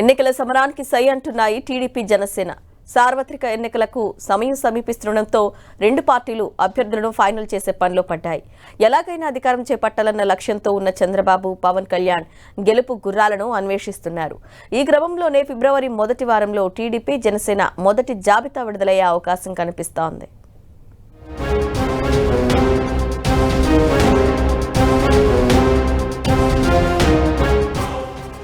ఎన్నికల సమరానికి సై అంటున్నాయి టీడీపీ జనసేన. సార్వత్రిక ఎన్నికలకు సమయం సమీపిస్తుండటంతో రెండు పార్టీలు అభ్యర్థులను ఫైనల్ చేసే పనిలో పడ్డాయి. ఎలాగైనా అధికారం చేపట్టాలన్న లక్ష్యంతో ఉన్న చంద్రబాబు పవన్ కళ్యాణ్ గెలుపు గుర్రాలను అన్వేషిస్తున్నారు. ఈ క్రమంలోనే ఫిబ్రవరి మొదటి వారంలో టీడీపీ జనసేన మొదటి జాబితా విడుదలయ్యే అవకాశం కనిపిస్తోంది.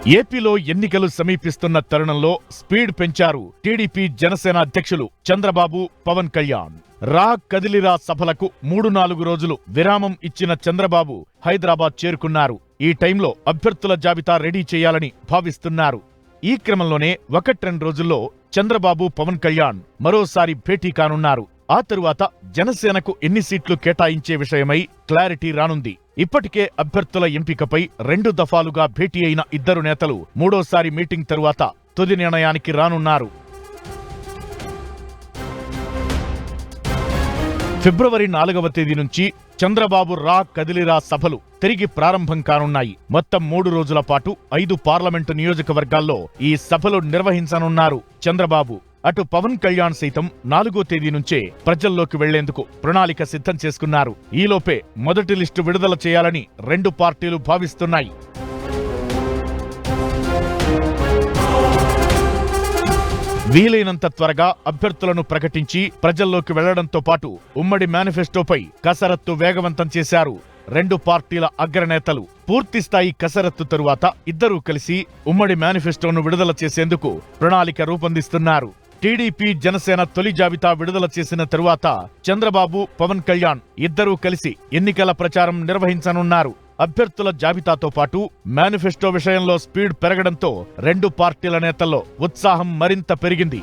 ఏపీలో ఎన్నికలు సమీపిస్తున్న తరుణంలో స్పీడ్ పెంచారు టీడీపీ జనసేన అధ్యక్షులు చంద్రబాబు పవన్ కళ్యాణ్. రా కదిలిరా సభలకు మూడు నాలుగు రోజులు విరామం ఇచ్చిన చంద్రబాబు హైదరాబాద్ చేరుకున్నారు. ఈ టైంలో అభ్యర్థుల జాబితా రెడీ చేయాలని భావిస్తున్నారు. ఈ క్రమంలోనే ఒకట్రెండు రోజుల్లో చంద్రబాబు పవన్ కళ్యాణ్ మరోసారి భేటీ కానున్నారు. ఆ తరువాత జనసేనకు ఎన్ని సీట్లు కేటాయించే విషయమై క్లారిటీ రానుంది. ఇప్పటికే అభ్యర్థుల ఎంపికపై రెండు దఫాలుగా భేటీ అయిన ఇద్దరు నేతలు మూడోసారి మీటింగ్ తరువాత తుది నిర్ణయానికి రానున్నారు. ఫిబ్రవరి నాలుగవ తేదీ నుంచి చంద్రబాబు రా కదిలిరా సభలు తిరిగి ప్రారంభం కానున్నాయి. మొత్తం మూడు రోజుల పాటు ఐదు పార్లమెంటు నియోజకవర్గాల్లో ఈ సభలు నిర్వహించనున్నారు చంద్రబాబు. అటు పవన్ కళ్యాణ్ సైతం నాలుగో తేదీ నుంచే ప్రజల్లోకి వెళ్ళేందుకు ప్రణాళిక సిద్ధం చేసుకున్నారు. ఈలోపే మొదటి లిస్టు విడుదల చేయాలని రెండు పార్టీలు భావిస్తున్నాయి. వీలైనంత త్వరగా అభ్యర్థులను ప్రకటించి ప్రజల్లోకి వెళ్ళడంతో పాటు ఉమ్మడి మేనిఫెస్టోపై కసరత్తు వేగవంతం చేశారు. రెండు పార్టీల అగ్రనేతలు పూర్తిస్థాయి కసరత్తు తరువాత ఇద్దరూ కలిసి ఉమ్మడి మేనిఫెస్టోను విడుదల చేసేందుకు ప్రణాళిక రూపొందిస్తున్నారు. టీడీపీ జనసేన తొలి జాబితా విడుదల చేసిన తరువాత చంద్రబాబు పవన్ కళ్యాణ్ ఇద్దరూ కలిసి ఎన్నికల ప్రచారం నిర్వహించనున్నారు. అభ్యర్థుల జాబితాతో పాటు మేనిఫెస్టో విషయంలో స్పీడ్ పెరగడంతో రెండు పార్టీల నేతల్లో ఉత్సాహం మరింత పెరిగింది.